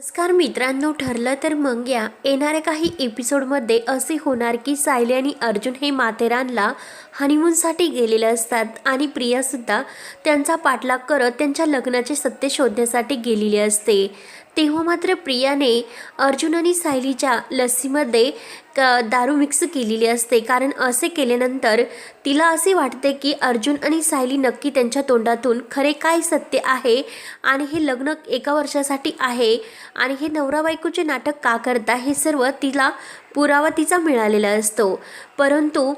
नमस्कार मित्रांनो ठरलं तर मग या. येणाऱ्या काही एपिसोडमध्ये असे होणार की सायली आणि अर्जुन हे माथेरानला हनीमूनसाठी गेलेले असतात आणि प्रियासुद्धा त्यांचा पाठलाग करत त्यांच्या लग्नाचे सत्य शोधण्यासाठी गेलेली असते. तेव्हा मात्र प्रियाने अर्जुन आणि सायलीच्या लस्सीमध्ये क दारू मिक्स केलेली असते. कारण असे केल्यानंतर तिला असे वाटते की अर्जुन आणि सायली नक्की त्यांच्या तोंडातून खरे काय सत्य आहे आणि हे लग्न एका वर्षासाठी आहे आणि हे नवरा बायकोचे नाटक का करता हे सर्व तिला पुरावा तिचा मिळालेला असतो. परंतु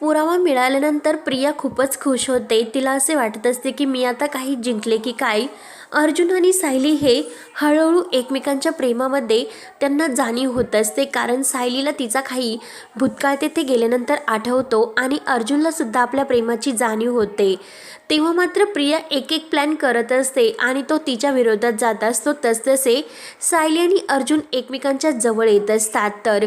पुरावा मिळाल्यानंतर प्रिया खूपच खुश होते. तिला असे वाटत असते की मी आता काही जिंकले की काय? अर्जुन आणि सायली हे हळूहळू एकमेकांच्या प्रेमामध्ये त्यांना जाणीव होत असते. कारण सायलीला तिचा काही भूतकाळ तेथे गेल्यानंतर आठवतो आणि अर्जुनला सुद्धा आपल्या प्रेमाची जाणीव होते. तेव्हा मात्र प्रिया एक एक प्लॅन करत असते आणि तो तिच्या विरोधात जात असतो. तसतसे सायली आणि अर्जुन एकमेकांच्या जवळ येत असतात. तर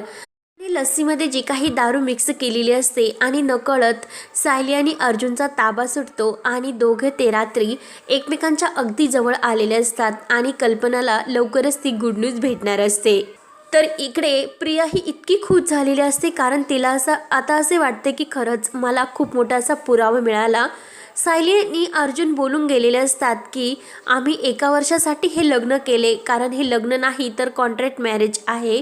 लस्सीमध्ये जी काही दारू मिक्स केलेली असते आणि नकळत सायली आणि अर्जुनचा ताबा सुटतो आणि दोघे ते रात्री एकमेकांच्या अगदी जवळ आलेले असतात आणि कल्पनाला लवकरच ती गुड न्यूज भेटणार असते. तर इकडे प्रिया ही इतकी खुश झालेली असते कारण तिला असं आता असे वाटते की खरंच मला खूप मोठा असा पुरावा मिळाला सायलीनी अर्जुन बोलून गेलेले असतात की आम्ही एका वर्षासाठी हे लग्न केले कारण हे लग्न नाही तर कॉन्ट्रॅक्ट मॅरेज आहे.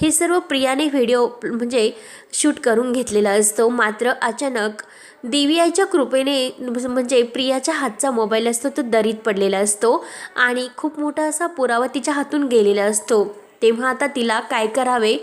हे सर्व प्रियाने व्हिडिओ म्हणजे शूट करून घेतलेला असतो. मात्र अचानक देवीआईच्या कृपेने म्हणजे प्रियाच्या हातचा मोबाईल असतो तो दरीत पडलेला असतो आणि खूप मोठा असा पुरावा तिच्या हातून गेलेला असतो. तेव्हा आता तिला काय करावे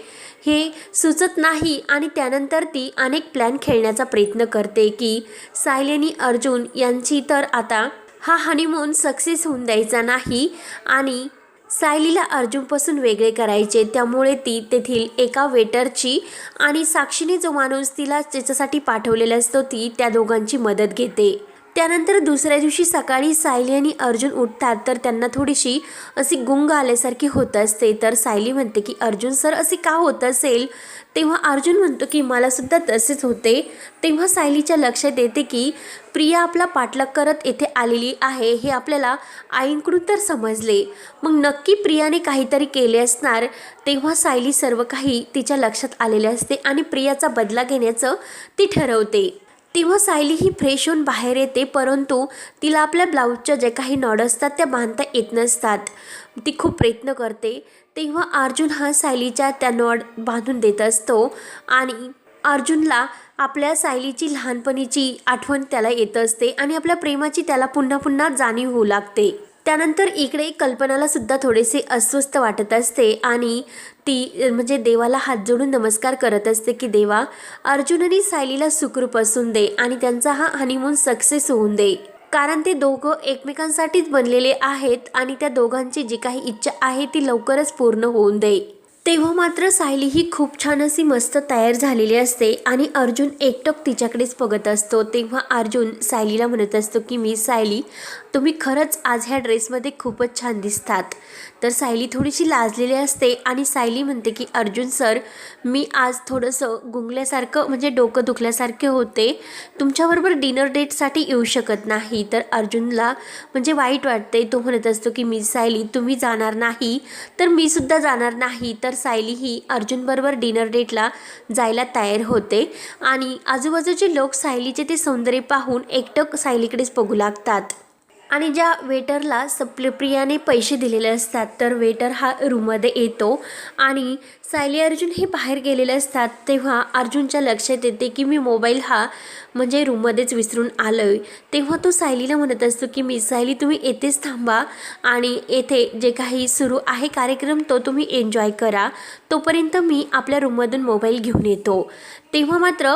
हे सुचत नाही आणि त्यानंतर ती अनेक प्लॅन खेळण्याचा प्रयत्न करते की सायलेनी अर्जुन यांची तर आता हा हनीमून सक्सेस होऊन द्यायचा नाही आणि सायलीला अर्जुनपासून वेगळे करायचे. त्यामुळे ती तेथील एका वेटरची आणि साक्षीने जो माणूस तिला त्याच्यासाठी पाठवलेला असतो ती त्या दोघांची मदत घेते. त्यानंतर दुसऱ्या दिवशी सकाळी सायली आणि अर्जुन उठतात तर त्यांना थोडीशी अशी गुंग आल्यासारखी होत असते. तर सायली म्हणते की अर्जुन सर असे का होत असेल? तेव्हा अर्जुन म्हणतो की मला सुद्धा तसेच होते. तेव्हा सायलीच्या लक्षात येते की प्रिया आपला पाठलाग करत येथे आलेली आहे हे आपल्याला आईंकडून तर समजले. मग नक्की प्रियाने काहीतरी केले असणार? तेव्हा सायली सर्व काही तिच्या लक्षात आलेले असते आणि प्रियाचा बदला घेण्याचं ती ठरवते. तेव्हा सायली ही फ्रेश होऊन बाहेर येते परंतु तिला आपल्या ब्लाऊजच्या जे काही नॉड असतात त्या बांधता येत नसतात. ती खूप प्रयत्न करते. तेव्हा अर्जुन हा सायलीच्या त्या नॉड बांधून देत असतो आणि अर्जुनला आपल्या सायलीची लहानपणीची आठवण त्याला येत असते आणि आपल्या प्रेमाची त्याला पुन्हा पुन्हा जाणीव होऊ लागते. त्यानंतर इकडे कल्पनाला सुद्धा थोडेसे अस्वस्थ वाटत असते आणि ती म्हणजे देवाला हात जोडून नमस्कार करत असते की देवा अर्जुननी सायलीला सुखरूप असून दे आणि त्यांचा हा हनीमून सक्सेस होऊन दे. कारण ते दोघं एकमेकांसाठीच बनलेले आहेत आणि त्या दोघांची जी काही इच्छा आहे ती लवकरच पूर्ण होऊन दे. तेव्हा मात्र सायली ही खूप छान अशी मस्त तयार झालेली असते आणि अर्जुन एकटक तिच्याकडेच बघत असतो. तेव्हा अर्जुन सायलीला म्हणत असतो की मी सायली तुम्ही खरंच आज ह्या ड्रेसमध्ये खूपच छान दिसतात. तर सायली थोडीशी लाजलेली असते आणि सायली म्हणते की अर्जुन सर मी आज थोडंसं गुंगल्यासारखं म्हणजे डोकं दुखल्यासारखे होते. तुमच्याबरोबर डिनर डेटसाठी येऊ शकत नाही. तर अर्जुनला म्हणजे वाईट वाटते तो म्हणत असतो की मी सायली तुम्ही जाणार नाही. तर मी सुद्धा जाणार नाही. तर सायली ही अर्जुनबरोबर डिनर डेटला जायला तयार होते. आणि आजूबाजूचे लोक सायलीचे ते सौंदर्य पाहून एकटक सायलीकडेच बघू लागतात. आणि ज्या वेटरला सप्लप्रियाने पैसे दिलेले असतात तर वेटर हा रूममध्ये येतो. आणि सायली अर्जुन हे बाहेर गेलेले असतात तेव्हा अर्जुनच्या लक्षात येते की मी मोबाईल हा म्हणजे रूममध्येच विसरून आलो आहे तेव्हा तो सायलीला म्हणत असतो की मी सायली तुम्ही येथेच थांबा आणि येथे जे काही सुरू आहे कार्यक्रम तो तुम्ही एन्जॉय करा. तोपर्यंत मी आपल्या रूममधून मोबाईल घेऊन येतो. तेव्हा मात्र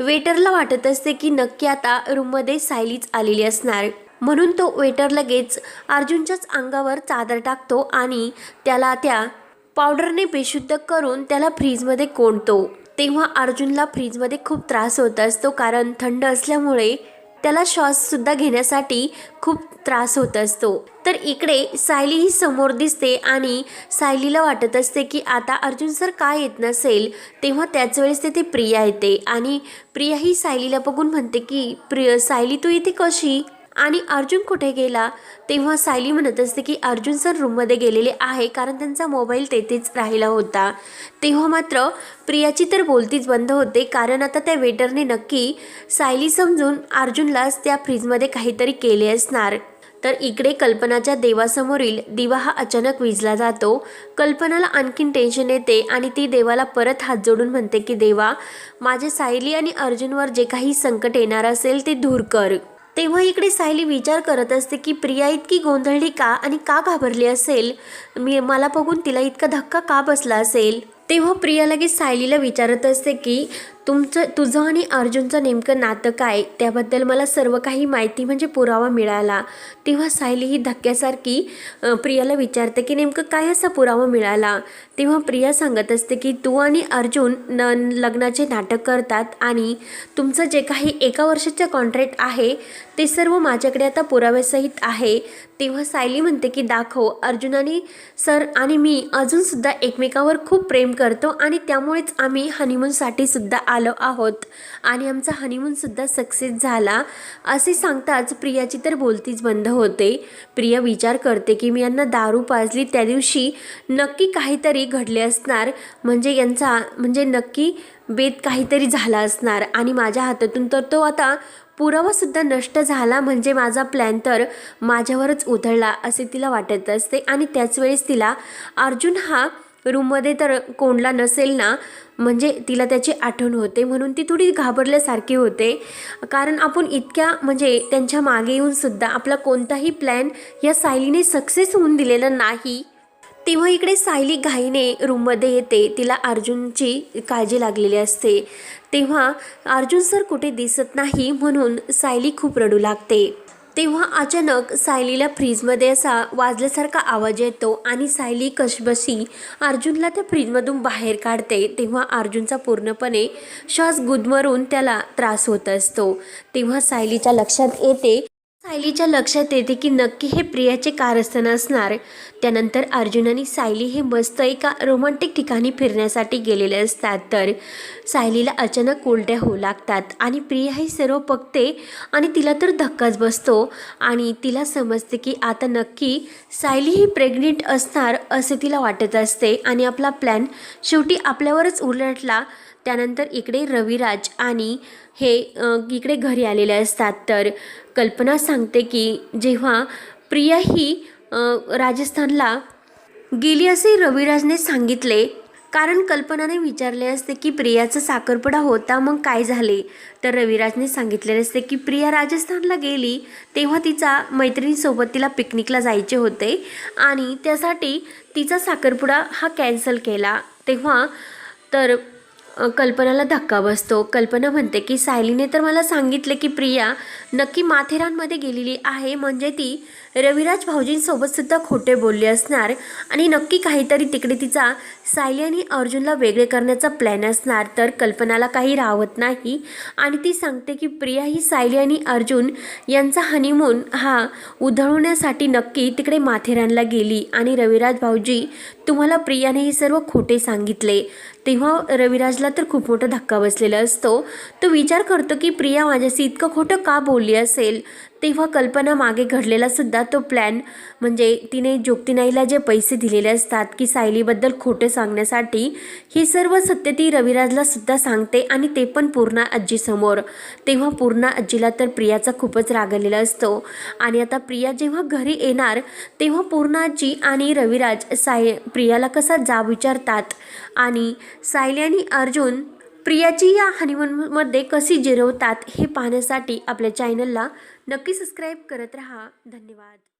वेटरला वाटत असते की नक्की आता रूममध्ये सायलीच आलेली असणार. म्हणून तो वेटर लगेच अर्जुनच्याच अंगावर चादर टाकतो आणि त्याला त्या पावडरने बेशुद्ध करून त्याला फ्रीजमध्ये कोंडतो तेव्हा अर्जुनला फ्रीजमध्ये खूप त्रास होत असतो कारण थंड असल्यामुळे त्याला श्वाससुद्धा घेण्यासाठी खूप त्रास होत असतो. तर इकडे सायली ही समोर दिसते आणि सायलीला वाटत असते की आता अर्जुन सर काय येत नसेल तेव्हा त्याच वेळेस तिथे प्रिया येते आणि प्रिया ही सायलीला बघून म्हणते की प्रिय सायली तू इथे कशी? आणि अर्जुन कुठे गेला? तेव्हा सायली म्हणत असते की अर्जुन सर रूममध्ये गेलेले आहे कारण त्यांचा मोबाईल तेथेच राहिला होता. तेव्हा मात्र प्रियाची तर बोलतीच बंद होते कारण आता त्या वेटरने नक्की सायली समजून अर्जुनलाच त्या फ्रीजमध्ये काहीतरी केले असणार. तर इकडे कल्पनाच्या देवासमोरील दिवा हा अचानक विजला जातो. कल्पनाला आणखीन टेन्शन येते आणि ती देवाला परत हात जोडून म्हणते की देवा माझे सायली आणि अर्जुनवर जे काही संकट येणार असेल ते दूर कर. तेव्हा इकडे सायली विचार करत असते की प्रिया इतकी गोंधळली का आणि का घाबरली असेल? मी मला बघून तिला इतका धक्का का बसला असेल? तेव्हा प्रिया लगेच सायलीला विचारत असते की तुमचं तुझं आणि अर्जुनचं नेमकं नातं काय? त्याबद्दल मला सर्व काही माहिती म्हणजे पुरावा मिळाला. तेव्हा सायली ही धक्क्यासारखी प्रियाला विचारते की नेमकं काय असा पुरावा मिळाला? तेव्हा प्रिया सांगत असते की तू आणि अर्जुन न लग्नाचे नाटक करतात आणि तुमचं जे काही एका वर्षाचं कॉन्ट्रॅक्ट आहे ते सर्व माझ्याकडे आता पुराव्यासहित आहे. तेव्हा सायली म्हणते की दाखव अर्जुनाने सर आणि मी अजूनसुद्धा एकमेकावर खूप प्रेम करतो आणि त्यामुळेच आम्ही हनीमूनसाठी सुद्धा आलो आहोत. आणि आमचा हनीमूनसुद्धा सक्सेस झाला. असे सांगताच प्रियाची तर बोलतीच बंद होते. प्रिया विचार करते की मी यांना दारू पाजली त्या दिवशी नक्की काहीतरी घडले असणार. म्हणजे यांचा म्हणजे नक्की बेत काहीतरी झाला असणार. आणि माझ्या हातातून तर तो आता पुरावासुद्धा नष्ट झाला म्हणजे माझा प्लॅन तर माझ्यावरच उधळला असे तिला वाटत असते. आणि त्याच वेळेस तिला अर्जुन हा रूममध्ये तर कोणला नसेल ना? म्हणजे तिला त्याची आठवण होते. म्हणून ती थोडी घाबरल्यासारखी होते. कारण आपण इतक्या म्हणजे त्यांच्या मागे येऊनसुद्धा आपला कोणताही प्लॅन या सायलीने सक्सेस होऊन दिलेला नाही. तेव्हा इकडे सायली घाईने रूममध्ये येते. तिला अर्जुनची काळजी लागलेली असते. तेव्हा अर्जुन सर कुठे दिसत नाही म्हणून सायली खूप रडू लागते. तेव्हा अचानक सायलीला फ्रीजमध्ये असा वाजल्यासारखा आवाज येतो आणि सायली कशबशी अर्जुनला त्या फ्रीजमधून बाहेर काढते. तेव्हा अर्जुनचा पूर्णपणे श्वास गुदमरून त्याला त्रास होत असतो. तेव्हा सायलीच्या लक्षात येते सायलीच्या लक्षात येते की नक्की हे प्रियाचे कारस्थान असणार. त्यानंतर अर्जुन आणि सायली हे मस्त एका रोमांटिक ठिकाणी फिरण्यासाठी गेलेले असतात. तर सायलीला अचानक उलट्या होऊ लागतात आणि प्रिया हे सर्व बघते आणि तिला तर धक्काच बसतो. आणि तिला समजते की आता नक्की सायली ही प्रेग्नेंट असणार असे तिला वाटत असते आणि आपला प्लॅन शेवटी आपल्यावरच उलटला त्यानंतर इकडे रविराज आणि हे इकडे घरी आलेले असतात. तर कल्पना सांगते की जेव्हा प्रिया ही राजस्थानला गेली असे रविराजने सांगितले कारण कल्पनाने विचारले असते की प्रियाचा साखरपुडा होता मग काय झाले? तर रविराजने सांगितलेले असते की प्रिया राजस्थानला गेली तेव्हा तिचा मैत्रिणीसोबत तिला पिकनिकला जायचे होते आणि त्यासाठी तिचा साखरपुडा हा कॅन्सल केला. तेव्हा तर कल्पनाला धक्का बसतो. कल्पना म्हणते की सायलीने तर मला सांगितले की प्रिया नक्की माथेरानमध्ये गेलेली आहे. म्हणजे ती रविराज भाऊजींसोबतसुद्धा खोटे बोलले असणार आणि नक्की काहीतरी तिकडे तिचा सायली आणि अर्जुनला वेगळे करण्याचा प्लॅन असणार. तर कल्पनाला काही राहत नाही आणि ती सांगते की प्रिया ही सायली आणि अर्जुन यांचा हनीमून हा उधळवण्यासाठी नक्की तिकडे माथेरानला गेली. आणि रविराज भाऊजी तुम्हाला प्रियाने हे सर्व खोटे सांगितले. तेव्हा रविराजला तर खूप मोठा धक्का बसलेला असतो. तो विचार करतो की प्रिया माझ्याशी इतकं खोटं का बोलली असेल? तेव्हा कल्पना मागे घडलेला सुद्धा तो प्लॅन म्हणजे तिने जोगतीनाईला जे पैसे दिलेले असतात की सायलीबद्दल खोटं सांगण्यासाठी हे सर्व सत्य ती रविराजला सुद्धा सांगते आणि ते पण पूर्णा आजीसमोर. तेव्हा पूर्णा आजीला तर प्रियाचा खूपच राग आलेला असतो. आणि आता प्रिया जेव्हा घरी येणार तेव्हा पूर्णा आजी आणि रविराज साय प्रियाला कसा जाब विचारतात? आणि सायली आणि अर्जुन प्रियाची या हनीमूनमध्ये कशी जिरवतात हे पाहण्यासाठी आपल्या चॅनलला नक्की सबस्क्राईब करत राहा. धन्यवाद.